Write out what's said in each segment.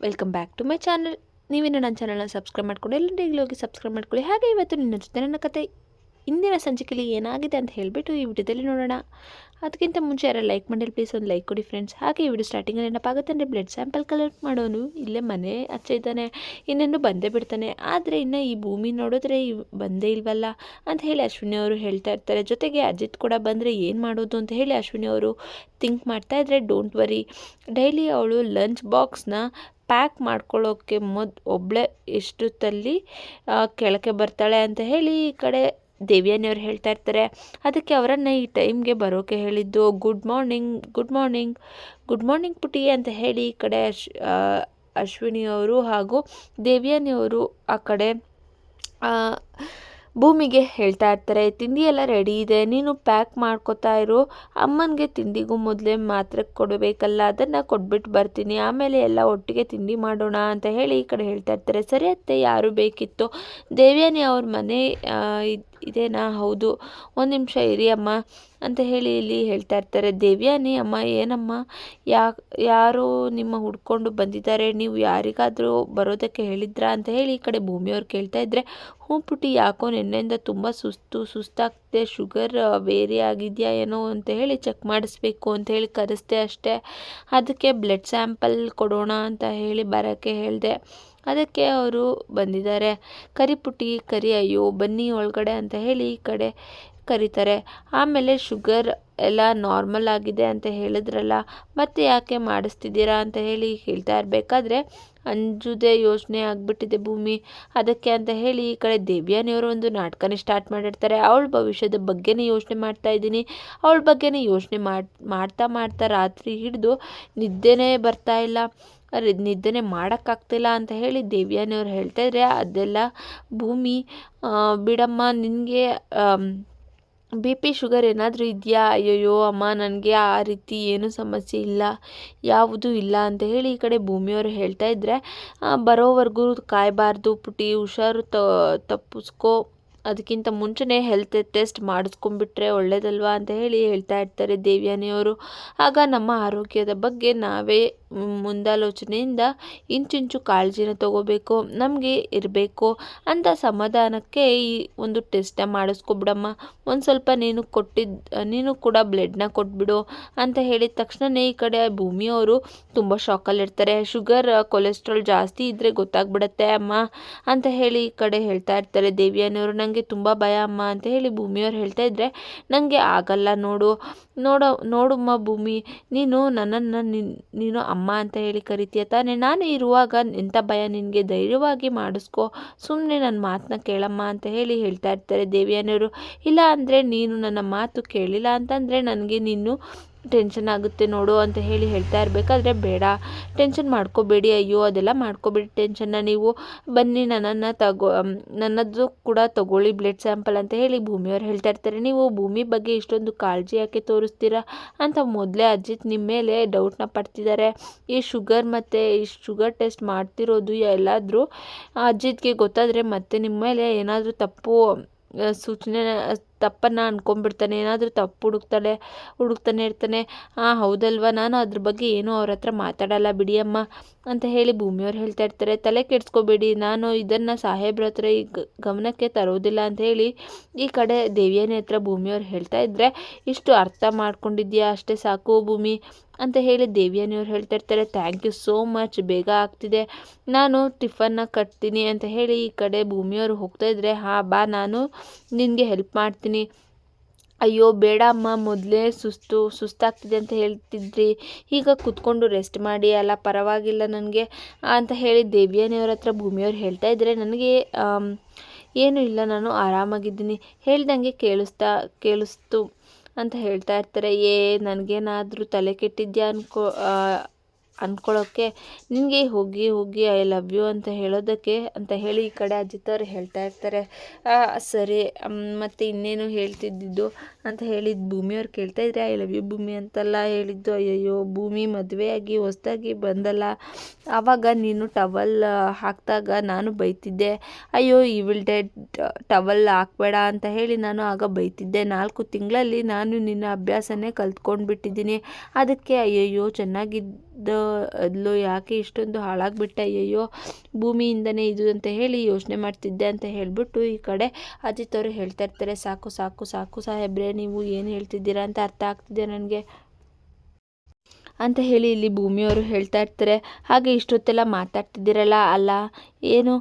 Welcome back to my channel ನೀವೇನು ನನ್ನ ಚಾನಲ್ನ ಸಬ್ಸ್ಕ್ರೈಬ್ ಮಾಡ್ಕೊಂಡು ಎಲ್ಲ ಈಗಲೂ ಹೋಗಿ ಸಬ್ಸ್ಕ್ರೈಬ್ ಮಾಡ್ಕೊಳ್ಳಿ. ಹಾಗೆ ಇವತ್ತು ನಿನ್ನ ಜೊತೆ ನನ್ನ ಕತೆ ಇಂದಿನ ಸಂಚಿಕೆಯಲ್ಲಿ ಏನಾಗಿದೆ ಅಂತ ಹೇಳಿಬಿಟ್ಟು ಈ ವಿಡಿಯೋದಲ್ಲಿ ನೋಡೋಣ. ಅದಕ್ಕಿಂತ ಮುಂಚೆ ಯಾರು ಲೈಕ್ ಮಾಡಿಲ್ಲ ಪ್ಲೀಸ್ ಒಂದು ಲೈಕ್ ಕೊಡಿ ಫ್ರೆಂಡ್ಸ್ ಹಾಗೆ ಈ ವಿಡಿಯೋ ಸ್ಟಾರ್ಟಿಂಗಲ್ಲಿ ನೆನಪಾಗುತ್ತೆ ಅಂದರೆ ಬ್ಲಡ್ ಸ್ಯಾಂಪಲ್ ಕಲೆಕ್ಟ್ ಮಾಡೋನು. ಇಲ್ಲೇ ಮನೆ ಹಚ್ಚ ಇದ್ದಾನೆ, ಇನ್ನೇನು ಬಂದೇ ಬಿಡ್ತಾನೆ. ಆದರೆ ಇನ್ನು ಈ ಭೂಮಿ ನೋಡಿದ್ರೆ ಬಂದೇ ಇಲ್ವಲ್ಲ ಅಂತ ಹೇಳಿ ಅಶ್ವಿನಿ ಅವರು ಹೇಳ್ತಾ ಇರ್ತಾರೆ. ಜೊತೆಗೆ ಅಜಿತ್ ಕೂಡ ಬಂದರೆ ಏನು ಮಾಡೋದು ಅಂತ ಹೇಳಿ ಅಶ್ವಿನಿ ಅವರು ಥಿಂಕ್ ಮಾಡ್ತಾ ಇದ್ದರೆ ಡೋಂಟ್ ವರಿ ಡೈಲಿ ಅವಳು ಲಂಚ್ ಬಾಕ್ಸ್ನ ಪ್ಯಾಕ್ ಮಾಡ್ಕೊಳ್ಳೋಕ್ಕೆ ಮೊದ್ ಒಬ್ಬಳೇ ಎಷ್ಟೊತ್ತಲ್ಲಿ ಕೆಳಕ್ಕೆ ಬರ್ತಾಳೆ ಅಂತ ಹೇಳಿ ಈ ಕಡೆ ದೇವಿಯನಿಯವ್ರು ಹೇಳ್ತಾ ಇರ್ತಾರೆ. ಅದಕ್ಕೆ ಅವರನ್ನು ಈ ಟೈಮ್ಗೆ ಬರೋಕೆ ಹೇಳಿದ್ದು good morning good morning good morning ಪುಟಿ ಅಂತ ಹೇಳಿ ಈ ಕಡೆ ಅಶ್ ಅಶ್ವಿನಿಯವರು ಹಾಗೂ ದೇವಿಯನ್ನಿಯವರು ಆ ಕಡೆ ಭೂಮಿಗೆ ಹೇಳ್ತಾ ಇರ್ತಾರೆ, ತಿಂಡಿ ಎಲ್ಲ ರೆಡಿ ಇದೆ, ನೀನು ಪ್ಯಾಕ್ ಮಾಡ್ಕೋತಾ ಇರು. ಅಮ್ಮನಿಗೆ ತಿಂಡಿಗೂ ಮೊದಲೇ ಮಾತ್ರೆ ಕೊಡಬೇಕಲ್ಲ, ಅದನ್ನು ಕೊಟ್ಬಿಟ್ಟು ಬರ್ತೀನಿ. ಆಮೇಲೆ ಎಲ್ಲ ಒಟ್ಟಿಗೆ ತಿಂಡಿ ಮಾಡೋಣ, ಅಂತ ಹೇಳಿ ಈ ಕಡೆ ಹೇಳ್ತಾ ಇರ್ತಾರೆ. ಸರಿ ಅತ್ತೆ, ಯಾರು ಬೇಕಿತ್ತು? ದೇವ್ಯಾನಿ ಅವ್ರ ಮನೆ ಇದೇನಾ? ಹೌದು. ಒಂದು ನಿಮಿಷ ಇರಿ ಅಮ್ಮ. ಅಂತ ಹೇಳಿ ಇಲ್ಲಿ ಹೇಳ್ತಾ ಇರ್ತಾರೆ. ದೇವ್ಯಾನಿ ಅಮ್ಮ, ಏನಮ್ಮ? ಯಾ, ಯಾರು ನಿಮ್ಮ ಹುಡ್ಕೊಂಡು ಬಂದಿದ್ದಾರೆ. ನೀವು ಯಾರಿಗಾದರೂ ಬರೋದಕ್ಕೆ ಹೇಳಿದ್ರಾ? ಅಂತ ಹೇಳಿ ಈ ಕಡೆ ಭೂಮಿಯವ್ರು ಕೇಳ್ತಾ ಇದ್ರೆ, ಹ್ಞೂ ಯಾಕೋ ನಿನ್ನೆಯಿಂದ ತುಂಬ ಸುಸ್ತು, ಸುಸ್ತಾಗ್ತಿದೆ. ಶುಗರ್ ಬೇರೆ ಆಗಿದೆಯಾ ಏನೋ? ಅಂತ ಹೇಳಿ ಚೆಕ್ ಮಾಡಿಸ್ಬೇಕು ಅಂತ ಹೇಳಿ ಕರೆಸ್ದೆ ಅಷ್ಟೇ. ಅದಕ್ಕೆ ಬ್ಲಡ್ ಸ್ಯಾಂಪಲ್ ಕೊಡೋಣ ಅಂತ ಹೇಳಿ ಬರೋಕ್ಕೆ ಹೇಳಿದೆ. ಅದಕ್ಕೆ ಅವರು ಬಂದಿದ್ದಾರೆ. ಕರಿ ಪುಟಿ ಕರಿ, ಅಯ್ಯೋ, ಬನ್ನಿ ಒಳಗಡೆ ಅಂತ ಹೇಳಿ ಈ ಕಡೆ ಕರೀತಾರೆ. ಆಮೇಲೆ ಶುಗರ್ ಎಲ್ಲ ನಾರ್ಮಲ್ ಆಗಿದೆ ಅಂತ ಹೇಳಿದ್ರಲ್ಲ, ಮತ್ತೆ ಯಾಕೆ ಮಾಡಿಸ್ತಿದ್ದೀರಾ ಅಂತ ಹೇಳಿ ಹೇಳ್ತಾ ಇರಬೇಕಾದ್ರೆ, ಅಂಜುದೇ ಯೋಚನೆ ಆಗಿಬಿಟ್ಟಿದೆ ಭೂಮಿ. ಅದಕ್ಕೆ ಅಂತ ಹೇಳಿ ಈ ಕಡೆ ದೇವ್ಯಾನಿಯವರು ಒಂದು ನಾಟಕನೇ ಸ್ಟಾರ್ಟ್ ಮಾಡಿರ್ತಾರೆ. ಅವಳ ಭವಿಷ್ಯದ ಬಗ್ಗೆನೇ ಯೋಚನೆ ಮಾಡ್ತಾ ಇದ್ದೀನಿ. ಅವಳ ಬಗ್ಗೆನೇ ಯೋಚನೆ ಮಾಡಿ, ಮಾಡ್ತಾ ಮಾಡ್ತಾ ರಾತ್ರಿ ಹಿಡಿದು ನಿದ್ದೆನೇ ಬರ್ತಾ ಇಲ್ಲ. ಅರೆ, ನಿದ್ದೆನೇ ಮಾಡೋಕ್ಕಾಗ್ತಿಲ್ಲ ಅಂತ ಹೇಳಿ ದೇವ್ಯಾನಿಯವ್ರು ಹೇಳ್ತಾ ಇದ್ರೆ, ಅದೆಲ್ಲ ಭೂಮಿ ಬಿಡಮ್ಮ ನಿನಗೆ ಬಿ ಪಿ ಶುಗರ್ ಏನಾದರೂ ಇದೆಯಾ? ಅಯ್ಯಯ್ಯೋ, ಅಮ್ಮ, ನನಗೆ ಆ ರೀತಿ ಏನೂ ಸಮಸ್ಯೆ ಇಲ್ಲ, ಯಾವುದೂ ಇಲ್ಲ ಅಂತ ಹೇಳಿ ಈ ಕಡೆ ಭೂಮಿಯವರು ಹೇಳ್ತಾ ಇದ್ದರೆ ಬರೋವರೆಗೂ ಕಾಯಬಾರ್ದು ಪುಟಿ ಹುಷಾರು ತಪ್ಪಿಸ್ಕೋ, ಅದಕ್ಕಿಂತ ಮುಂಚೆನೇ ಹೆಲ್ತ್ ಟೆಸ್ಟ್ ಮಾಡಿಸ್ಕೊಂಡ್ಬಿಟ್ರೆ ಒಳ್ಳೇದಲ್ವಾ ಅಂತ ಹೇಳಿ ಹೇಳ್ತಾ ಇರ್ತಾರೆ ದೇವ್ಯಾನಿಯವರು. ಆಗ ನಮ್ಮ ಆರೋಗ್ಯದ ಬಗ್ಗೆ ನಾವೇ ಮುಂದಾಲೋಚನೆಯಿಂದ ಇಂಚಿಂಚು ಕಾಳಜಿನ ತಗೋಬೇಕು, ನಮಗೆ ಇರಬೇಕು ಅಂತ ಸಮಾಧಾನಕ್ಕೆ ಈ ಒಂದು ಟೆಸ್ಟ್ನ ಮಾಡಿಸ್ಕೊಬಿಡಮ್ಮ. ಒಂದು ಸ್ವಲ್ಪ ನೀನು ಕೊಟ್ಟಿದ್ದ ನೀನು ಕೂಡ ಬ್ಲಡ್ನ ಕೊಟ್ಬಿಡು ಅಂತ ಹೇಳಿದ ತಕ್ಷಣವೇ ಈ ಕಡೆ ಭೂಮಿಯವರು ತುಂಬ ಶಾಕಲ್ಲಿರ್ತಾರೆ ಶುಗರ್ ಕೊಲೆಸ್ಟ್ರಾಲ್ ಜಾಸ್ತಿ ಇದ್ದರೆ ಗೊತ್ತಾಗ್ಬಿಡತ್ತೆ ಅಮ್ಮ ಅಂತ ಹೇಳಿ ಈ ಕಡೆ ಹೇಳ್ತಾ ಇರ್ತಾರೆ. ದೇವಿಯನವರು ನನಗೆ ತುಂಬ ಭಯ ಅಮ್ಮ ಅಂತ ಹೇಳಿ ಭೂಮಿಯವರು ಹೇಳ್ತಾ ಇದ್ದರೆ ನನಗೆ ಆಗಲ್ಲ ನೋಡು, ನೋಡೋ, ನೋಡಮ್ಮ ಭೂಮಿ, ನೀನು ನನ್ನನ್ನು ನೀನು ಅಮ್ಮ ಅಂತ ಹೇಳಿ ಕರಿತೀಯ ತಾನೆ? ನಾನು ಇರುವಾಗ ಎಂಥ ಭಯ ನಿನಗೆ? ಧೈರ್ಯವಾಗಿ ಮಾಡಿಸ್ಕೊ. ಸುಮ್ಮನೆ ನನ್ನ ಮಾತನ್ನ ಕೇಳಮ್ಮ ಅಂತ ಹೇಳಿ ಹೇಳ್ತಾ ಇರ್ತಾರೆ ದೇವಿಯನವರು. ಇಲ್ಲ ಅಂದರೆ ನೀನು ನನ್ನ ಮಾತು ಕೇಳಿಲ್ಲ ಅಂತಂದರೆ ನನಗೆ ನೀನು ಟೆನ್ಷನ್ ಆಗುತ್ತೆ ನೋಡು ಅಂತ ಹೇಳಿ ಹೇಳ್ತಾ ಇರಬೇಕಾದ್ರೆ ಬೇಡ, ಟೆನ್ಷನ್ ಮಾಡ್ಕೋಬೇಡಿ, ಅಯ್ಯೋ, ಅದೆಲ್ಲ ಮಾಡ್ಕೋಬೇಡಿ. ಟೆನ್ಷನ್ನ ನೀವು ಬನ್ನಿ, ನನ್ನನ್ನು ತಗೋ ನನ್ನದು ಕೂಡ ತಗೊಳ್ಳಿ ಬ್ಲಡ್ ಸ್ಯಾಂಪಲ್ ಅಂತ ಹೇಳಿ ಭೂಮಿಯವ್ರು ಹೇಳ್ತಾ ಇರ್ತಾರೆ. ನೀವು ಭೂಮಿ ಬಗ್ಗೆ ಇಷ್ಟೊಂದು ಕಾಳಜಿ ಯಾಕೆ ತೋರಿಸ್ತೀರಾ ಅಂತ ಮೊದಲೇ ಅಜಿತ್ ನಿಮ್ಮ ಮೇಲೆ ಡೌಟ್ನ ಪಡ್ತಿದ್ದಾರೆ ಈ ಶುಗರ್ ಮತ್ತು ಈ ಶುಗರ್ ಟೆಸ್ಟ್ ಮಾಡ್ತಿರೋದು ಎಲ್ಲಾದರೂ ಅಜಿತ್ಗೆ ಗೊತ್ತಾದರೆ ಮತ್ತೆ ನಿಮ್ಮ ಮೇಲೆ ಏನಾದರೂ ತಪ್ಪು ಸೂಚನೆ ತಪ್ಪನ್ನು ಅಂದ್ಕೊಂಡ್ಬಿಡ್ತಾನೆ ಏನಾದರೂ ತಪ್ಪು ಹುಡುಕ್ತಾಳೆ, ಹುಡುಕ್ತಾನೆ ಇರ್ತಾನೆ ಹಾಂ ಹೌದಲ್ವಾ, ನಾನು ಅದ್ರ ಬಗ್ಗೆ ಏನೂ ಅವ್ರ ಹತ್ರ ಮಾತಾಡಲ್ಲ ಬಿಡಿ ಅಮ್ಮ ಅಂತ ಹೇಳಿ ಭೂಮಿಯವ್ರು ಹೇಳ್ತಾ ಇರ್ತಾರೆ. ತಲೆ ಕೆಡಿಸ್ಕೋಬೇಡಿ, ನಾನು ಇದನ್ನು ಸಾಹೇಬ್ರ ಹತ್ರ ಈ ಗಮನಕ್ಕೆ ತರೋದಿಲ್ಲ ಅಂತ ಹೇಳಿ ಈ ಕಡೆ ದೇವಿಯನ ಹತ್ರ ಭೂಮಿಯವ್ರು ಹೇಳ್ತಾ ಇದ್ದರೆ ಇಷ್ಟು ಅರ್ಥ ಮಾಡ್ಕೊಂಡಿದ್ಯಾ, ಅಷ್ಟೇ ಸಾಕು ಭೂಮಿ ಅಂತ ಹೇಳಿ ದೇವಿಯನಿಯವ್ರು ಹೇಳ್ತಾ ಇರ್ತಾರೆ ಥ್ಯಾಂಕ್ ಯು ಸೋ ಮಚ್ ಬೇಗ ಆಗ್ತಿದೆ. ನಾನು ಟಿಫನ್ನ ಕಟ್ತೀನಿ ಅಂತ ಹೇಳಿ ಈ ಕಡೆ ಭೂಮಿಯವರು ಹೋಗ್ತಾ ಇದ್ರೆ, ಹಾಂ, ಬಾ, ನಾನು ನಿನಗೆ ಹೆಲ್ಪ್ ಮಾಡ್ತೀನಿ. ಅಯ್ಯೋ ಬೇಡ ಅಮ್ಮ ಮೊದಲೇ ಸುಸ್ತು, ಸುಸ್ತಾಗ್ತಿದೆ ಅಂತ ಹೇಳ್ತಿದ್ರಿ. ಈಗ ಕೂತ್ಕೊಂಡು ರೆಸ್ಟ್ ಮಾಡಿ, ಅಲ್ಲ, ಪರವಾಗಿಲ್ಲ ನನಗೆ. ಅಂತ ಹೇಳಿ ದೇವಿಯನಿಯವ್ರ ಹತ್ರ ಭೂಮಿಯವ್ರು ಹೇಳ್ತಾ ಇದ್ದರೆ ನನಗೆ ಏನೂ ಇಲ್ಲ, ನಾನು ಆರಾಮಾಗಿದ್ದೀನಿ. ಹೇಳ್ದಂಗೆ ಕೇಳಿಸ್ತಾ, ಕೇಳಿಸ್ತು. ಅಂತ ಹೇಳ್ತಾ ಇರ್ತಾರೆ ಏ ನನಗೇನಾದರೂ ತಲೆ ಕೆಟ್ಟಿದ್ಯಾ ಅನ್ಕೋ ಅಂದ್ಕೊಳ್ಳೋಕ್ಕೆ ನಿನಗೆ ಹೋಗಿ ಹೋಗಿ ಐ ಲವ್ ಯು ಅಂತ ಹೇಳೋದಕ್ಕೆ, ಅಂತ ಹೇಳಿ ಈ ಕಡೆ ಅಜಿತ್ ಅವ್ರು ಹೇಳ್ತಾ ಇರ್ತಾರೆ. ಸರಿ ಮತ್ತು ಇನ್ನೇನು ಹೇಳ್ತಿದ್ದಿದ್ದು? ಅಂತ ಹೇಳಿದ ಭೂಮಿಯವ್ರು ಕೇಳ್ತಾ ಇದ್ರೆ ಐ ಲವ್ ಯು ಭೂಮಿ ಅಂತೆಲ್ಲ ಹೇಳಿದ್ದು. ಅಯ್ಯಯ್ಯೋ, ಭೂಮಿ ಮದುವೆಯಾಗಿ ಹೊಸ್ದಾಗಿ ಬಂದಲ್ಲ. ಆವಾಗ ನೀನು ಟವಲ್ ಹಾಕಿದಾಗ ನಾನು ಬೈತಿದ್ದೆ. ಅಯ್ಯೋ ಈ ವಿಲ್ ಡೆಡ್ ಟವಲ್ ಹಾಕ್ಬೇಡ ಅಂತ ಹೇಳಿ ನಾನು ಆಗ ಬೈತಿದ್ದೆ. ನಾಲ್ಕು ತಿಂಗಳಲ್ಲಿ ನಾನು ನಿನ್ನ ಅಭ್ಯಾಸನೇ ಕಲ್ತ್ಕೊಂಡು ಬಿಟ್ಟಿದ್ದೀನಿ ಅದಕ್ಕೆ, ಅಯ್ಯಯ್ಯೋ, ಚೆನ್ನಾಗಿ ಅದ್ಲು ಯಾಕೆ ಇಷ್ಟೊಂದು ಹಾಳಾಗ್ಬಿಟ್ಟೆ? ಅಯ್ಯೋ ಭೂಮಿಯಿಂದನೇ ಇದು ಅಂತ ಹೇಳಿ ಯೋಚನೆ ಮಾಡ್ತಿದ್ದೆ ಅಂತ ಹೇಳಿಬಿಟ್ಟು ಈ ಕಡೆ ಅಜಿತ್ ಅವರು ಹೇಳ್ತಾ ಇರ್ತಾರೆ, ಸಾಕು ಸಾಕು ಸಾಕು ಸಾಹೇಬ್ರೆ, ನೀವು ಏನು ಹೇಳ್ತಿದ್ದೀರಾ ಅಂತ ಅರ್ಥ ಆಗ್ತಿದೆ ನನಗೆ. ಅಂತ ಹೇಳಿ ಇಲ್ಲಿ ಭೂಮಿಯವರು ಹೇಳ್ತಾ ಇರ್ತಾರೆ. ಹಾಗೆ ಇಷ್ಟೊತ್ತೆಲ್ಲ ಮಾತಾಡ್ತಿದ್ದೀರಲ್ಲ, ಅಲ್ಲ? ಏನು?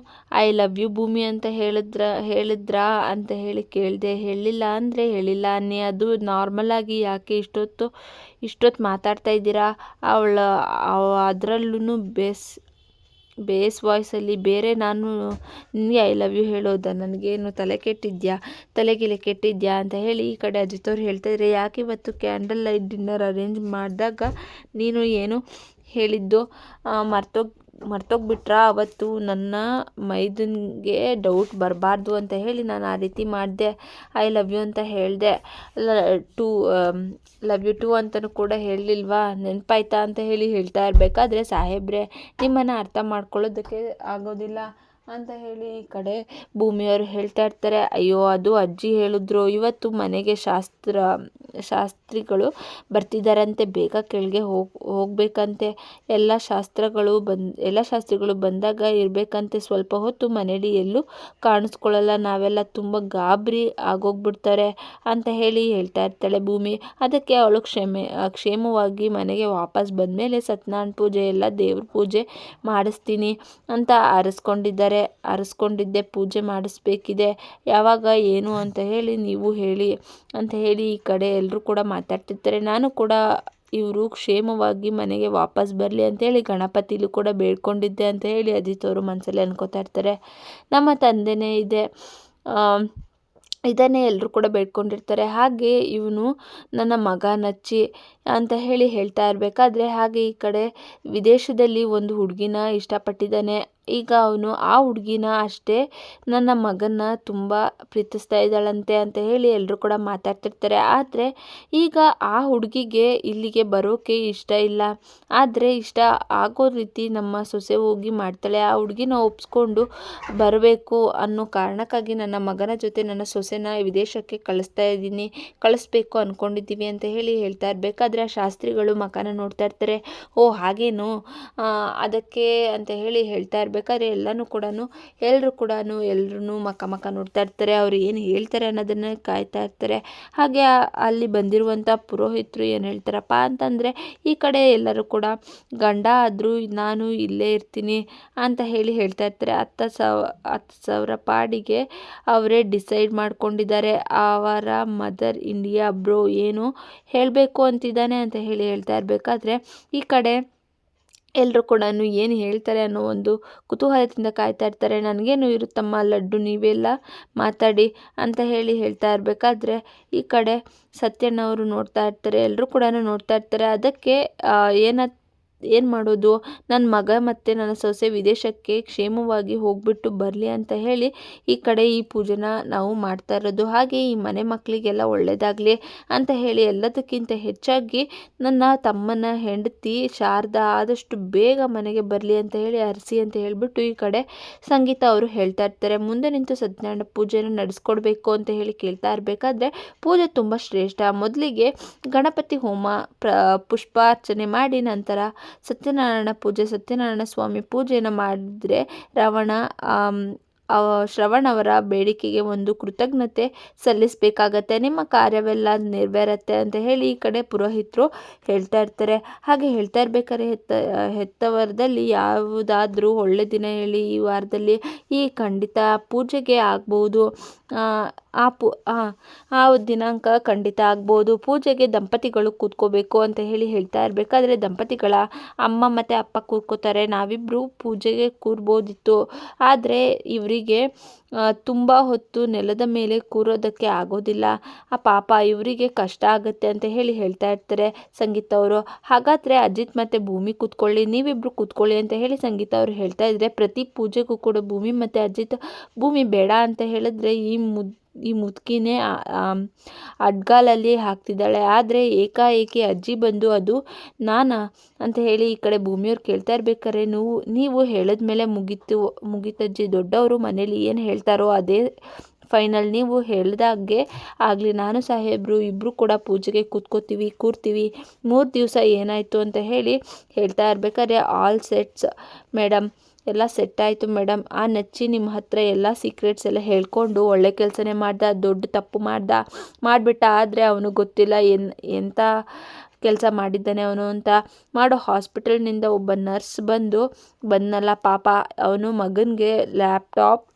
ಐ ಲವ್ ಯು ಭೂಮಿ ಅಂತ ಹೇಳಿದ್ರ, ಹೇಳಿದ್ರಾ ಅಂತ ಹೇಳಿ ಕೇಳಿದೆ, ಹೇಳಿಲ್ಲ ಅಂದರೆ ಹೇಳಿಲ್ಲ ಅನ್ನಿ, ಅದು ನಾರ್ಮಲಾಗಿ ಯಾಕೆ ಇಷ್ಟೊತ್ತು ಇಷ್ಟೊತ್ತು ಮಾತಾಡ್ತಾ ಇದ್ದೀರಾ? ಅವಳ ಅದರಲ್ಲೂ ಬೇಸ್ ಬೇಸ್ ವಾಯ್ಸಲ್ಲಿ ಬೇರೆ ನಾನು, ನಿನಗೆ ಐ ಲವ್ ಯು ಹೇಳೋದ? ನನಗೇನು ತಲೆ ಕೆಟ್ಟಿದ್ಯಾ? ತಲೆ ಗಿಲೆ ಕೆಟ್ಟಿದ್ಯಾ ಅಂತ ಹೇಳಿ ಈ ಕಡೆ ಅಜಿತವ್ರು ಹೇಳ್ತಾ ಇದ್ದಾರೆ ಯಾಕೆ ಇವತ್ತು ಕ್ಯಾಂಡಲ್ ಲೈಟ್ ಡಿನ್ನರ್ ಅರೇಂಜ್ ಮಾಡಿದಾಗ ನೀನು ಏನು ಹೇಳಿದ್ದು ಮರ್ತೋಗಿ ಮರ್ತೋಗ್ಬಿಟ್ರಾ? ಅವತ್ತು ನನ್ನ ಮೈದುನ್ಗೆ ಡೌಟ್ ಬರಬಾರ್ದು ಅಂತ ಹೇಳಿ ನಾನು ಆ ರೀತಿ ಮಾಡಿದೆ. ಐ ಲವ್ ಯು ಅಂತ ಹೇಳಿದೆ. ಟು ಲವ್ ಯು ಟು ಅಂತಲೂ ಕೂಡ ಹೇಳಲಿಲ್ವಾ? ನೆನಪಾಯ್ತಾ ಅಂತ ಹೇಳಿ ಹೇಳ್ತಾ ಇರಬೇಕಾದ್ರೆ ಸಾಹೇಬ್ರೆ, ನಿಮ್ಮನ್ನು ಅರ್ಥ ಮಾಡ್ಕೊಳ್ಳೋದಕ್ಕೆ ಆಗೋದಿಲ್ಲ. ಅಂತ ಹೇಳಿ ಈ ಕಡೆ ಭೂಮಿಯವರು ಹೇಳ್ತಾ ಇರ್ತಾರೆ. ಅಯ್ಯೋ, ಅದು ಅಜ್ಜಿ ಹೇಳಿದ್ರು. ಇವತ್ತು ಮನೆಗೆ ಶಾಸ್ತ್ರ, ಶಾಸ್ತ್ರಿಗಳು ಬರ್ತಿದ್ದಾರಂತೆ ಬೇಗ ಕೆಳಗೆ ಹೋಗಿ, ಹೋಗಬೇಕಂತೆ. ಎಲ್ಲ ಶಾಸ್ತ್ರಗಳು ಬಂದು, ಎಲ್ಲ ಶಾಸ್ತ್ರಿಗಳು ಬಂದಾಗ ಇರಬೇಕಂತೆ. ಸ್ವಲ್ಪ ಹೊತ್ತು ಮನೇಲಿ ಎಲ್ಲೂ ಕಾಣಿಸ್ಕೊಳ್ಳಲ್ಲ. ನಾವೆಲ್ಲ ತುಂಬ ಗಾಬರಿ ಆಗೋಗ್ಬಿಡ್ತಾರೆ ಅಂತ ಹೇಳಿ ಹೇಳ್ತಾ ಇರ್ತಾಳೆ ಭೂಮಿ. ಅದಕ್ಕೆ ಅವಳು ಕ್ಷಮೆ, ಕ್ಷೇಮವಾಗಿ ಮನೆಗೆ ವಾಪಸ್ ಬಂದಮೇಲೆ ಸತ್ಯನಾರಾಯಣ ಪೂಜೆ, ಎಲ್ಲ ದೇವ್ರ ಪೂಜೆ ಮಾಡಿಸ್ತೀನಿ ಅಂತ ಅರಸ್ಕೊಂಡಿದ್ದಾರೆ ಅರಸ್ಕೊಂಡಿದ್ದೆ, ಪೂಜೆ ಮಾಡಿಸ್ಬೇಕಿದೆ. ಯಾವಾಗ ಏನು ಅಂತ ಹೇಳಿ ನೀವು ಹೇಳಿ ಅಂತ ಹೇಳಿ ಈ ಕಡೆ ಎಲ್ಲರೂ ಕೂಡ ಮಾತಾಡ್ತಿರ್ತಾರೆ. ನಾನು ಕೂಡ ಇವರು ಕ್ಷೇಮವಾಗಿ ಮನೆಗೆ ವಾಪಸ್ ಬರಲಿ ಅಂತೇಳಿ ಗಣಪತಿಲೂ ಕೂಡ ಬೇಡ್ಕೊಂಡಿದ್ದೆ ಅಂತ ಹೇಳಿ ಅದಿತವರು ಮನಸ್ಸಲ್ಲಿ ಅನ್ಕೋತಾ ಇರ್ತಾರೆ. ನಮ್ಮ ತಂದೆನೇ ಇದೆ. ಇದನ್ನೇ ಎಲ್ಲರೂ ಕೂಡ ಬೇಡ್ಕೊಂಡಿರ್ತಾರೆ. ಹಾಗೆ ಇವನು ನನ್ನ ಮಗ ನಚ್ಚಿ ಅಂತ ಹೇಳಿ ಹೇಳ್ತಾ ಇರಬೇಕಾದ್ರೆ ಹಾಗೆ ಈ ಕಡೆ ವಿದೇಶದಲ್ಲಿ ಒಂದು ಹುಡುಗಿನ ಇಷ್ಟಪಟ್ಟಿದ್ದಾನೆ ಈಗ ಅವನು ಆ ಹುಡುಗಿನ ಅಷ್ಟೇ ನನ್ನ ಮಗನ ತುಂಬ ಪ್ರೀತಿಸ್ತಾ ಇದ್ದಾಳಂತೆ ಅಂತ ಹೇಳಿ ಎಲ್ಲರೂ ಕೂಡ ಮಾತಾಡ್ತಿರ್ತಾರೆ. ಆದರೆ ಈಗ ಆ ಹುಡುಗಿಗೆ ಇಲ್ಲಿಗೆ ಬರೋಕೆ ಇಷ್ಟ ಇಲ್ಲ. ಆದರೆ ಇಷ್ಟ ಆಗೋ ರೀತಿ ನಮ್ಮ ಸೊಸೆ ಹೋಗಿ ಮಾಡ್ತಾಳೆ. ಆ ಹುಡುಗಿನ ಒಪ್ಸ್ಕೊಂಡು ಬರಬೇಕು ಅನ್ನೋ ಕಾರಣಕ್ಕಾಗಿ ನನ್ನ ಮಗನ ಜೊತೆ ನನ್ನ ಸೊಸೆನ ವಿದೇಶಕ್ಕೆ ಕಳಿಸ್ತಾ ಇದ್ದೀನಿ, ಕಳಿಸ್ಬೇಕು ಅಂದ್ಕೊಂಡಿದ್ದೀವಿ ಅಂತ ಹೇಳಿ ಹೇಳ್ತಾ ಇರಬೇಕಾದ್ರೆ ಆ ಶಾಸ್ತ್ರಿಗಳು ಮಕಾನ ನೋಡ್ತಾ ಇರ್ತಾರೆ. ಓ, ಹಾಗೇನು? ಅದಕ್ಕೆ ಅಂತ ಹೇಳಿ ಹೇಳ್ತಾ ಇರ್ಬೇಕಾದ್ರೆ ಎಲ್ಲನೂ ಕೂಡ ಎಲ್ಲರೂ ಕೂಡ ಎಲ್ಲರೂ ಮಕ್ಕ ಮಕ್ಕ ನೋಡ್ತಾ ಇರ್ತಾರೆ, ಅವ್ರು ಏನು ಹೇಳ್ತಾರೆ ಅನ್ನೋದನ್ನು ಕಾಯ್ತಾ ಇರ್ತಾರೆ. ಹಾಗೆ ಅಲ್ಲಿ ಬಂದಿರುವಂಥ ಪುರೋಹಿತರು ಏನು ಹೇಳ್ತಾರಪ್ಪ ಅಂತಂದರೆ, ಈ ಕಡೆ ಎಲ್ಲರೂ ಕೂಡ, ಗಂಡ ಆದರೂ ನಾನು ಇಲ್ಲೇ ಇರ್ತೀನಿ ಅಂತ ಹೇಳಿ ಹೇಳ್ತಾ ಇರ್ತಾರೆ. ಹತ್ತು ಸಾವ, ಹತ್ತು ಸಾವಿರ ಪಾಡಿಗೆ ಅವರೇ ಡಿಸೈಡ್ ಮಾಡ್ಕೊಂಡಿದ್ದಾರೆ, ಅವರ ಮದರ್ ಇಂಡಿಯಾ ಬ್ರೋ ಏನು ಹೇಳಬೇಕು ಅಂತಿದ್ದಾನೆ ಅಂತ ಹೇಳಿ ಹೇಳ್ತಾ ಇರಬೇಕಾದ್ರೆ, ಈ ಕಡೆ ಎಲ್ಲರೂ ಕೂಡ ಏನು ಹೇಳ್ತಾರೆ ಅನ್ನೋ ಒಂದು ಕುತೂಹಲದಿಂದ ಕಾಯ್ತಾ ಇರ್ತಾರೆ. ನನಗೇನು ಇರುತ್ತಮ್ಮ, ಲಡ್ಡು ನೀವೆಲ್ಲ ಮಾತಾಡಿ ಅಂತ ಹೇಳಿ ಹೇಳ್ತಾ ಇರಬೇಕಾದ್ರೆ, ಈ ಕಡೆ ಸತ್ಯಣ್ಣವರು ನೋಡ್ತಾ ಇರ್ತಾರೆ ಎಲ್ಲರೂ ಕೂಡ ನೋಡ್ತಾ ಇರ್ತಾರೆ. ಅದಕ್ಕೆ ಏನ ಏನು ಮಾಡೋದು? ನನ್ನ ಮಗ ಮತ್ತು ನನ್ನ ಸೊಸೆ ವಿದೇಶಕ್ಕೆ ಕ್ಷೇಮವಾಗಿ ಹೋಗ್ಬಿಟ್ಟು ಬರಲಿ ಅಂತ ಹೇಳಿ ಈ ಕಡೆ ಈ ಪೂಜೆನ ನಾವು ಮಾಡ್ತಾ ಇರೋದು. ಹಾಗೆ ಈ ಮನೆ ಮಕ್ಕಳಿಗೆಲ್ಲ ಒಳ್ಳೆಯದಾಗಲಿ ಅಂತ ಹೇಳಿ ಎಲ್ಲದಕ್ಕಿಂತ ಹೆಚ್ಚಾಗಿ ನನ್ನ ತಮ್ಮನ ಹೆಂಡತಿ ಶಾರದ ಆದಷ್ಟು ಬೇಗ ಮನೆಗೆ ಬರಲಿ ಅಂತ ಹೇಳಿ ಅರಸಿ ಅಂತ ಹೇಳಿಬಿಟ್ಟು ಈ ಕಡೆ ಸಂಗೀತ ಅವರು ಹೇಳ್ತಾ ಇರ್ತಾರೆ. ಮುಂದೆ ನಿಂತು ಸತ್ಯನಾರಾಯಣ ಪೂಜೆನ ನಡೆಸ್ಕೊಡ್ಬೇಕು ಅಂತ ಹೇಳಿ ಕೇಳ್ತಾ ಇರಬೇಕಾದ್ರೆ ಪೂಜೆ ತುಂಬ ಶ್ರೇಷ್ಠ. ಮೊದಲಿಗೆ ಗಣಪತಿ ಹೋಮ ಪ್ರ, ಪುಷ್ಪಾರ್ಚನೆ ಮಾಡಿ ನಂತರ ಸತ್ಯನಾರಾಯಣ ಪೂಜೆ ಸತ್ಯನಾರಾಯಣ ಸ್ವಾಮಿ ಪೂಜೆಯನ್ನು ಮಾಡಿದ್ರೆ ರಾವಣ ಶ್ರವಣ್ ಅವರ ಬೇಡಿಕೆಗೆ ಒಂದು ಕೃತಜ್ಞತೆ ಸಲ್ಲಿಸಬೇಕಾಗತ್ತೆ. ನಿಮ್ಮ ಕಾರ್ಯವೆಲ್ಲ ನೆರವೇರತ್ತೆ ಅಂತ ಹೇಳಿ ಈ ಕಡೆ ಪುರೋಹಿತರು ಹೇಳ್ತಾ ಇರ್ತಾರೆ. ಹಾಗೆ ಹೇಳ್ತಾ ಇರ್ಬೇಕಾದ್ರೆ ಹೆತ್ತ, ಹೆತ್ತವರದಲ್ಲಿ ಯಾವುದಾದ್ರೂ ಒಳ್ಳೆ ದಿನ ಹೇಳಿ ಈ ವಾರದಲ್ಲಿ ಈ ಖಂಡಿತ ಪೂಜೆಗೆ ಆಗ್ಬೋದು. ಆ ಪು, ಆ ದಿನಾಂಕ ಖಂಡಿತ ಆಗ್ಬೋದು. ಪೂಜೆಗೆ ದಂಪತಿಗಳು ಕೂತ್ಕೋಬೇಕು ಅಂತ ಹೇಳಿ ಹೇಳ್ತಾ ಇರಬೇಕಾದ್ರೆ ದಂಪತಿಗಳ ಅಮ್ಮ ಮತ್ತು ಅಪ್ಪ ಕೂತ್ಕೋತಾರೆ. ನಾವಿಬ್ಬರು ಪೂಜೆಗೆ ಕೂರ್ಬೋದಿತ್ತು. ಆದರೆ ಇವರಿಗೆ ತುಂಬ ಹೊತ್ತು ನೆಲದ ಮೇಲೆ ಕೂರೋದಕ್ಕೆ ಆಗೋದಿಲ್ಲ. ಆ, ಪಾಪ ಇವರಿಗೆ ಕಷ್ಟ ಆಗುತ್ತೆ ಅಂತ ಹೇಳಿ ಹೇಳ್ತಾ ಇರ್ತಾರೆ ಸಂಗೀತ ಅವರು. ಹಾಗಾದರೆ ಅಜಿತ್ ಮತ್ತು ಭೂಮಿ ಕೂತ್ಕೊಳ್ಳಿ ನೀವಿಬ್ಬರು ಕೂತ್ಕೊಳ್ಳಿ ಅಂತ ಹೇಳಿ ಸಂಗೀತ ಅವರು ಹೇಳ್ತಾ ಇದ್ರೆ ಪ್ರತಿ ಪೂಜೆಗೂ ಕೂಡ ಭೂಮಿ ಮತ್ತು ಅಜಿತ್, ಭೂಮಿ ಬೇಡ ಅಂತ ಹೇಳಿದ್ರೆ ಈ ಮುದ್ ಈ ಮುದುಕಿನೇ ಅಡ್ಗಾಲಲ್ಲಿ ಹಾಕ್ತಿದ್ದಾಳೆ. ಆದರೆ ಏಕಾಏಕಿ ಅಜ್ಜಿ ಬಂದು ಅದು, ನಾನಾ? ಅಂತ ಹೇಳಿ ಈ ಕಡೆ ಭೂಮಿಯವ್ರು ಕೇಳ್ತಾ ಇರ್ಬೇಕಾದ್ರೆ, ನೀವು ನೀವು ಹೇಳಿದ್ಮೇಲೆ ಮುಗೀತು, ಮುಗೀತಜ್ಜಿ. ದೊಡ್ಡವರು ಮನೇಲಿ ಏನು ಹೇಳ್ತಾರೋ ಅದೇ ಫೈನಲ್ ನೀವು ಹೇಳಿದಾಗೆ ಆಗಲಿ, ನಾನು ಸಾಹೇಬರು ಇಬ್ಬರು ಕೂಡ ಪೂಜೆಗೆ ಕೂತ್ಕೋತೀವಿ, ಕೂರ್ತೀವಿ. ಮೂರು ದಿವಸ ಏನಾಯಿತು ಅಂತ ಹೇಳಿ ಹೇಳ್ತಾ ಇರ್ಬೇಕಾದ್ರೆ ಆಲ್ ಸೆಟ್ಸ್ ಮೇಡಮ್ ಎಲ್ಲ ಸೆಟ್ ಆಯಿತು ಮೇಡಮ್ ಆ ನಚ್ಚಿ ನಿಮ್ಮ ಹತ್ರ ಎಲ್ಲ ಸೀಕ್ರೆಟ್ಸ್ ಎಲ್ಲ ಹೇಳ್ಕೊಂಡು ಒಳ್ಳೆ ಕೆಲಸನೇ ಮಾಡ್ದ, ದೊಡ್ಡ ತಪ್ಪು ಮಾಡ್ದ, ಮಾಡಿಬಿಟ್ಟ ಆದರೆ ಅವನು ಗೊತ್ತಿಲ್ಲ ಎನ್ ಎಂಥ ಕೆಲಸ ಮಾಡಿದ್ದಾನೆ ಅವನು ಅಂತ. ಮಾಡೋ ಹಾಸ್ಪಿಟಲ್ನಿಂದ ಒಬ್ಬ ನರ್ಸ್ ಬಂದು ಬಂದನಲ್ಲ ಪಾಪ, ಅವನು ಮಗನಿಗೆ ಲ್ಯಾಪ್ಟಾಪ್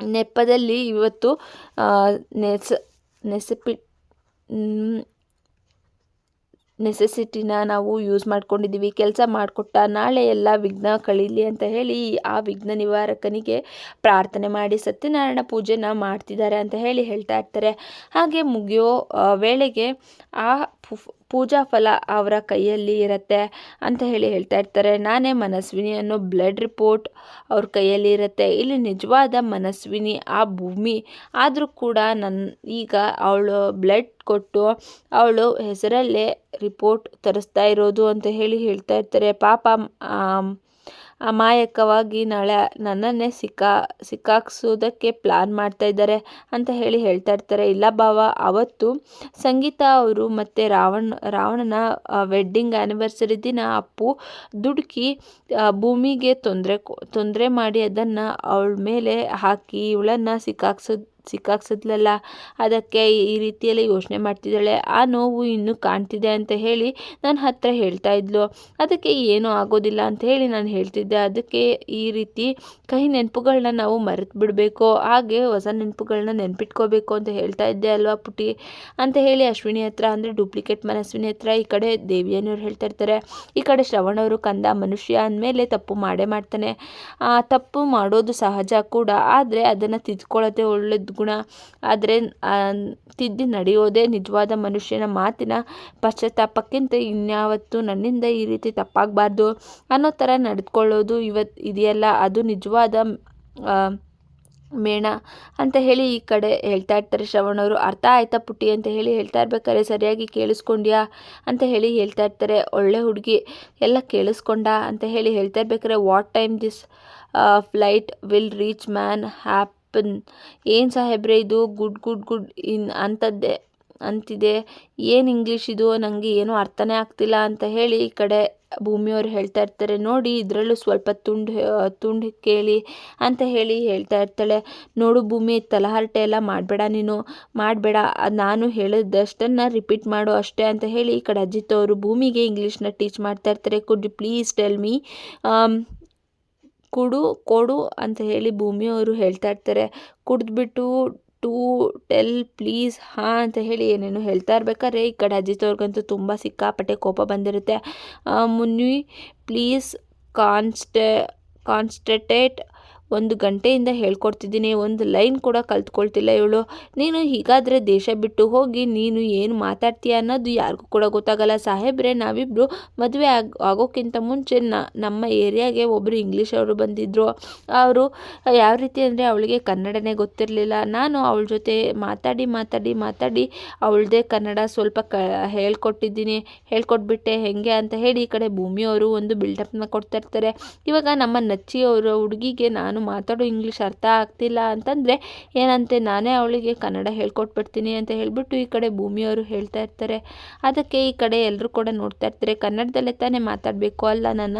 ನೆಪದಲ್ಲಿ ಇವತ್ತು ನೆಸ, ನೆಸಪಿ ನೆಸೆಸಿಟಿನ ನಾವು ಯೂಸ್ ಮಾಡ್ಕೊಂಡಿದ್ದೀವಿ, ಕೆಲಸ ಮಾಡಿಕೊಟ್ಟ ನಾಳೆ ಎಲ್ಲ ವಿಘ್ನ ಕಳೀಲಿ ಅಂತ ಹೇಳಿ ಆ ವಿಘ್ನ ನಿವಾರಕನಿಗೆ ಪ್ರಾರ್ಥನೆ ಮಾಡಿ ಸತ್ಯನಾರಾಯಣ ಪೂಜೆನ ಮಾಡ್ತಿದ್ದಾರೆ ಅಂತ ಹೇಳಿ ಹೇಳ್ತಾ ಇರ್ತಾರೆ. ಹಾಗೆ ಮುಗಿಯೋ ವೇಳೆಗೆ ಆ ಪೂಜಾ ಫಲ ಅವರ ಕೈಯಲ್ಲಿ ಇರುತ್ತೆ ಅಂತ ಹೇಳಿ ಹೇಳ್ತಾ ಇರ್ತಾರೆ. ನಾನೇ ಮನಸ್ವಿನಿ ಅನ್ನೋ ಬ್ಲಡ್ ರಿಪೋರ್ಟ್ ಅವ್ರ ಕೈಯಲ್ಲಿ ಇರುತ್ತೆ. ಇಲ್ಲಿ ನಿಜವಾದ ಮನಸ್ವಿನಿ ಆ ಭೂಮಿ. ಆದರೂ ಕೂಡ ನನ್ನ ಈಗ ಅವಳು ಬ್ಲಡ್ ಕೊಟ್ಟು ಅವಳು ಹೆಸರಲ್ಲೇ ರಿಪೋರ್ಟ್ ತರಿಸ್ತಾ ಇರೋದು ಅಂತ ಹೇಳಿ ಹೇಳ್ತಾ ಇರ್ತಾರೆ. ಪಾಪ ಅಮಾಯಕವಾಗಿ ನಾಳೆ ನನ್ನನ್ನೇ ಸಿಕ್ಕಾ ಸಿಕ್ಕಾಕ್ಸೋದಕ್ಕೆ ಪ್ಲ್ಯಾನ್ ಮಾಡ್ತಾ ಇದ್ದಾರೆ ಅಂತ ಹೇಳಿ ಹೇಳ್ತಾ ಇರ್ತಾರೆ. ಇಲ್ಲ ಬಾವ ಅವತ್ತು ಸಂಗೀತ ಅವರು ಮತ್ತು ರಾವಣ, ರಾವಣನ ವೆಡ್ಡಿಂಗ್ ಆ್ಯನಿವರ್ಸರಿ ದಿನ ಅಪ್ಪು ದುಡುಕಿ ಭೂಮಿಗೆ ತೊಂದರೆ ತೊಂದರೆ ಮಾಡಿ ಅದನ್ನು ಅವಳ ಮೇಲೆ ಹಾಕಿ, ಇವಳನ್ನು ಸಿಕ್ಕಾಕ್ಸೋದು ಸಿಕ್ಕಾಕ್ಸಿದ್ಲಲ್ಲ ಅದಕ್ಕೆ ಈ ರೀತಿಯಲ್ಲಿ ಯೋಚನೆ ಮಾಡ್ತಿದ್ದಾಳೆ. ಆ ನೋವು ಇನ್ನೂ ಕಾಣ್ತಿದೆ ಅಂತ ಹೇಳಿ ನನ್ನ ಹತ್ರ ಹೇಳ್ತಾ ಇದ್ಲು. ಅದಕ್ಕೆ ಏನೂ ಆಗೋದಿಲ್ಲ ಅಂತ ಹೇಳಿ ನಾನು ಹೇಳ್ತಿದ್ದೆ. ಅದಕ್ಕೆ ಈ ರೀತಿ ಕಹಿ ನೆನಪುಗಳನ್ನ ನಾವು ಮರೆತು ಬಿಡಬೇಕು ಹಾಗೆ ಹೊಸ ನೆನಪುಗಳನ್ನ ನೆನಪಿಟ್ಕೋಬೇಕು ಅಂತ ಹೇಳ್ತಾ ಇದ್ದೆ ಅಲ್ವಾ ಪುಟಿ? ಅಂತ ಹೇಳಿ ಅಶ್ವಿನಿ ಹತ್ರ, ಅಂದರೆ ಡೂಪ್ಲಿಕೇಟ್ ಮನಸ್ವಿನಿ ಹತ್ರ ಈ ಕಡೆ ದೇವಿಯನ್ನವ್ರು ಹೇಳ್ತಾ ಇರ್ತಾರೆ. ಈ ಕಡೆ ಶ್ರವಣವರು, ಕಂದ, ಮನುಷ್ಯ ಅಂದಮೇಲೆ ತಪ್ಪು ಮಾಡೇ ಮಾಡ್ತಾನೆ. ತಪ್ಪು ಮಾಡೋದು ಸಹಜ ಕೂಡ. ಆದರೆ ಅದನ್ನು ತಿದ್ಕೊಳ್ಳೋದೇ ಒಳ್ಳೇದು ಗುಣ. ಆದರೆ ತಿದ್ದಿ ನಡೆಯೋದೇ ನಿಜವಾದ ಮನುಷ್ಯನ ಮಾತಿನ ಪಶ್ಚಾತ್ತಾಪಕ್ಕಿಂತ ಇನ್ಯಾವತ್ತು ನನ್ನಿಂದ ಈ ರೀತಿ ತಪ್ಪಾಗಬಾರ್ದು ಅನ್ನೋ ಥರ ನಡೆದುಕೊಳ್ಳೋದು ಇವತ್ತು ಇದೆಯಲ್ಲ. ಅದು ನಿಜವಾದ ಮೇಣ ಅಂತ ಹೇಳಿ ಈ ಕಡೆ ಹೇಳ್ತಾ ಇರ್ತಾರೆ ಶ್ರವಣವರು ಅರ್ಥ ಆಯ್ತಾ ಪುಟ್ಟಿ ಅಂತ ಹೇಳಿ ಹೇಳ್ತಾ ಇರ್ಬೇಕಾದ್ರೆ ಸರಿಯಾಗಿ ಕೇಳಿಸ್ಕೊಂಡ್ಯಾ ಅಂತ ಹೇಳಿ ಹೇಳ್ತಾ ಇರ್ತಾರೆ. ಒಳ್ಳೆ ಹುಡುಗಿ, ಎಲ್ಲ ಕೇಳಿಸ್ಕೊಂಡ ಅಂತ ಹೇಳಿ ಹೇಳ್ತಾ ಇರ್ಬೇಕಾದ್ರೆ what time this flight will reach man app ಏನು ಸಾಹೇಬ್ರೆ, ಇದು ಗುಡ್ ಗುಡ್ ಗುಡ್ ಇನ್ ಅಂಥದ್ದೇ ಅಂತಿದೆ. ಏನು ಇಂಗ್ಲೀಷ್ ಇದು? ನನಗೆ ಏನೂ ಅರ್ಥನೇ ಆಗ್ತಿಲ್ಲ ಅಂತ ಹೇಳಿ ಈ ಕಡೆ ಭೂಮಿಯವರು ಹೇಳ್ತಾ ಇರ್ತಾರೆ. ನೋಡಿ, ಇದರಲ್ಲೂ ಸ್ವಲ್ಪ ತುಂಡು ತುಂಡು ಕೇಳಿ ಅಂತ ಹೇಳಿ ಹೇಳ್ತಾ ಇರ್ತಾಳೆ. ನೋಡು ಭೂಮಿ, ತಲಹರಟೆ ಎಲ್ಲ ಮಾಡಬೇಡ ನೀನು. ಮಾಡಬೇಡ. ನಾನು ಹೇಳಿದಷ್ಟನ್ನು ರಿಪೀಟ್ ಮಾಡು ಅಷ್ಟೇ ಅಂತ ಹೇಳಿ ಈ ಕಡೆ ಅಜಿತ್ ಅವರು ಭೂಮಿಗೆ ಇಂಗ್ಲೀಷ್ನ ಟೀಚ್ ಮಾಡ್ತಾ ಇರ್ತಾರೆ. ಕುಡ್ ಪ್ಲೀಸ್ ಟೆಲ್ ಮೀ ಕುಡು, ಕೊಡು ಅಂತ ಹೇಳಿ ಭೂಮಿಯವರು ಹೇಳ್ತಾ ಇರ್ತಾರೆ. ಕುಡಿದ್ಬಿಟ್ಟು ಟೂ ಟೆಲ್ ಪ್ಲೀಸ್ ಹಾಂ ಅಂತ ಹೇಳಿ ಏನೇನು ಹೇಳ್ತಾ ಇರ್ಬೇಕಾದ್ರೆ ಈ ಕಡೆ ಅಜಿತವ್ರಿಗಂತೂ ತುಂಬ ಸಿಕ್ಕಾಪಟ್ಟೆ ಕೋಪ ಬಂದಿರುತ್ತೆ. ಮುನ್ನಿ ಪ್ಲೀಸ್ ಕಾನ್ಸ್ಟೆ, ಕಾನ್ಸ್ಟಟೇಟ್ ಒಂದು ಗಂಟೆಯಿಂದ ಹೇಳ್ಕೊಡ್ತಿದ್ದೀನಿ, ಒಂದು ಲೈನ್ ಕೂಡ ಕಲ್ತ್ಕೊಳ್ತಿಲ್ಲ ಇವಳು. ನೀನು ಹೀಗಾದರೆ ದೇಶ ಬಿಟ್ಟು ಹೋಗಿ ನೀನು ಏನು ಮಾತಾಡ್ತೀಯ ಅನ್ನೋದು ಯಾರಿಗೂ ಕೂಡ ಗೊತ್ತಾಗಲ್ಲ. ಸಾಹೇಬ್ರೆ ನಾವಿಬ್ಬರು ಮದುವೆ ಆಗ, ಆಗೋಕ್ಕಿಂತ ಮುಂಚೆ ನಮ್ಮ ಏರಿಯಾಗೆ ಒಬ್ಬರು ಇಂಗ್ಲೀಷ್ ಅವರು ಬಂದಿದ್ದರು ಅವರು ಯಾವ ರೀತಿ ಅಂದರೆ ಅವಳಿಗೆ ಕನ್ನಡನೇ ಗೊತ್ತಿರಲಿಲ್ಲ. ನಾನು ಅವಳ ಜೊತೆ ಮಾತಾಡಿ ಮಾತಾಡಿ ಮಾತಾಡಿ ಅವಳದೇ ಕನ್ನಡ ಸ್ವಲ್ಪ ಕ, ಹೇಳ್ಕೊಟ್ಟಿದ್ದೀನಿ. ಹೇಳ್ಕೊಟ್ಬಿಟ್ಟೆ, ಹೇಗೆ ಅಂತ ಹೇಳಿ ಈ ಕಡೆ ಭೂಮಿಯವರು ಒಂದು ಬಿಲ್ಡಪ್ನ ಕೊಡ್ತಾ ಇರ್ತಾರೆ. ಇವಾಗ ನಮ್ಮ ನಚ್ಚಿಯವರ ಹುಡುಗಿಗೆ ನಾನು ನಾನು ಮಾತಾಡೋ ಇಂಗ್ಲೀಷ್ ಅರ್ಥ ಆಗ್ತಿಲ್ಲ ಅಂತಂದರೆ, ಏನಂತೆ ನಾನೇ ಅವಳಿಗೆ ಕನ್ನಡ ಹೇಳ್ಕೊಟ್ಬಿಡ್ತೀನಿ ಅಂತ ಹೇಳಿಬಿಟ್ಟು ಈ ಕಡೆ ಭೂಮಿಯವರು ಹೇಳ್ತಾ ಇರ್ತಾರೆ. ಅದಕ್ಕೆ ಈ ಕಡೆ ಎಲ್ಲರೂ ಕೂಡ ನೋಡ್ತಾ ಇರ್ತಾರೆ. ಕನ್ನಡದಲ್ಲೇ ತಾನೇ ಮಾತಾಡಬೇಕು ಅಲ್ಲ ನನ್ನ.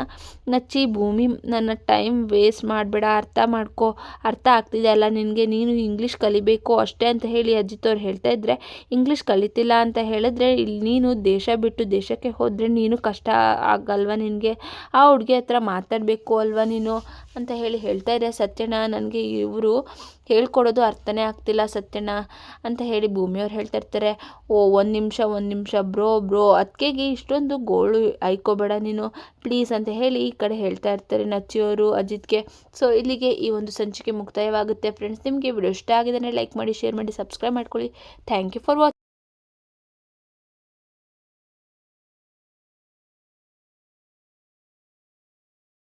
ನಚ್ಚಿ ಭೂಮಿ, ನನ್ನ ಟೈಮ್ ವೇಸ್ಟ್ ಮಾಡಬೇಡ. ಅರ್ಥ ಮಾಡ್ಕೋ. ಅರ್ಥ ಆಗ್ತಿದೆ ಅಲ್ಲ ನಿನಗೆ. ನೀನು ಇಂಗ್ಲೀಷ್ ಕಲಿಬೇಕು ಅಷ್ಟೇ ಅಂತ ಹೇಳಿ ಅಜಿತ್ ಅವ್ರು ಹೇಳ್ತಾ ಇದ್ದರೆ ಇಂಗ್ಲೀಷ್ ಕಲಿತಿಲ್ಲ ಅಂತ ಹೇಳಿದ್ರೆ ಇಲ್ಲಿ ನೀನು ದೇಶ ಬಿಟ್ಟು ದೇಶಕ್ಕೆ ಹೋದರೆ ನೀನು ಕಷ್ಟ ಆಗಲ್ವಾ ನಿನಗೆ? ಆ ಹುಡುಗಿ ಹತ್ರ ಮಾತಾಡಬೇಕು ಅಲ್ವಾ ನೀನು? ಅಂತ ಹೇಳಿ ಹೇಳ್ತಾ ಇದ್ದಾರೆ ಸತ್ಯಣ್ಣ. ನನಗೆ ಇವರು ಹೇಳ್ಕೊಡೋದು ಅರ್ಥನೇ ಆಗ್ತಿಲ್ಲ ಸತ್ಯಣ್ಣ ಅಂತ ಹೇಳಿ ಭೂಮಿಯವ್ರು ಹೇಳ್ತಾ ಇರ್ತಾರೆ. ಓ, ಒಂದು ನಿಮಿಷ ಒಂದು ನಿಮಿಷ, ಬ್ರೋ ಬ್ರೋ ಅದಕ್ಕೆಗೆ ಇಷ್ಟೊಂದು ಗೋಳು ಆಯ್ಕೋಬೇಡ ನೀನು. ಪ್ಲೀಸ್ ಅಂತ ಹೇಳಿ ಈ ಕಡೆ ಹೇಳ್ತಾ ಇರ್ತಾರೆ ನಚ್ಚಿಯವರು ಅಜಿತ್ಗೆ. ಸೊ, ಇಲ್ಲಿಗೆ ಈ ಒಂದು ಸಂಚಿಕೆ ಮುಕ್ತಾಯವಾಗುತ್ತೆ. ಫ್ರೆಂಡ್ಸ್, ನಿಮಗೆ ವಿಡಿಯೋ ಇಷ್ಟ ಆಗಿದ್ರೆ ಲೈಕ್ ಮಾಡಿ, ಶೇರ್ ಮಾಡಿ, ಸಬ್ಸ್ಕ್ರೈಬ್ ಮಾಡ್ಕೊಳ್ಳಿ. Thank you for watching